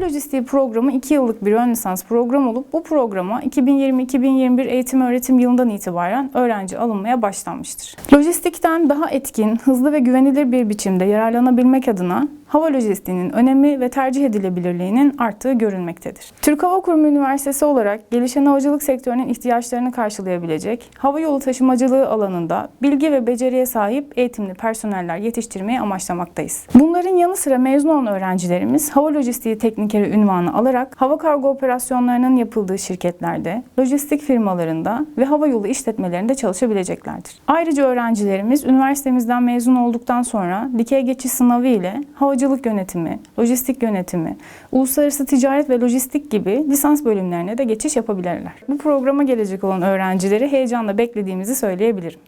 Lojistiği programı 2 yıllık bir ön lisans program olup bu programa 2020-2021 eğitim öğretim yılından itibaren öğrenci alınmaya başlanmıştır. Lojistikten daha etkin, hızlı ve güvenilir bir biçimde yararlanabilmek adına hava lojistiğinin önemi ve tercih edilebilirliğinin arttığı görülmektedir. Türk Hava Kurumu Üniversitesi olarak gelişen havacılık sektörünün ihtiyaçlarını karşılayabilecek hava yolu taşımacılığı alanında bilgi ve beceriye sahip eğitimli personeller yetiştirmeyi amaçlamaktayız. Bunların yanı sıra mezun olan öğrencilerimiz hava lojistiği teknikeri ünvanı alarak hava kargo operasyonlarının yapıldığı şirketlerde, lojistik firmalarında ve hava yolu işletmelerinde çalışabileceklerdir. Ayrıca öğrencilerimiz üniversitemizden mezun olduktan sonra dikey geçiş sınavı ile havacılık yönetimi, lojistik yönetimi, uluslararası ticaret ve lojistik gibi lisans bölümlerine de geçiş yapabilirler. Bu programa gelecek olan öğrencileri heyecanla beklediğimizi söyleyebilirim.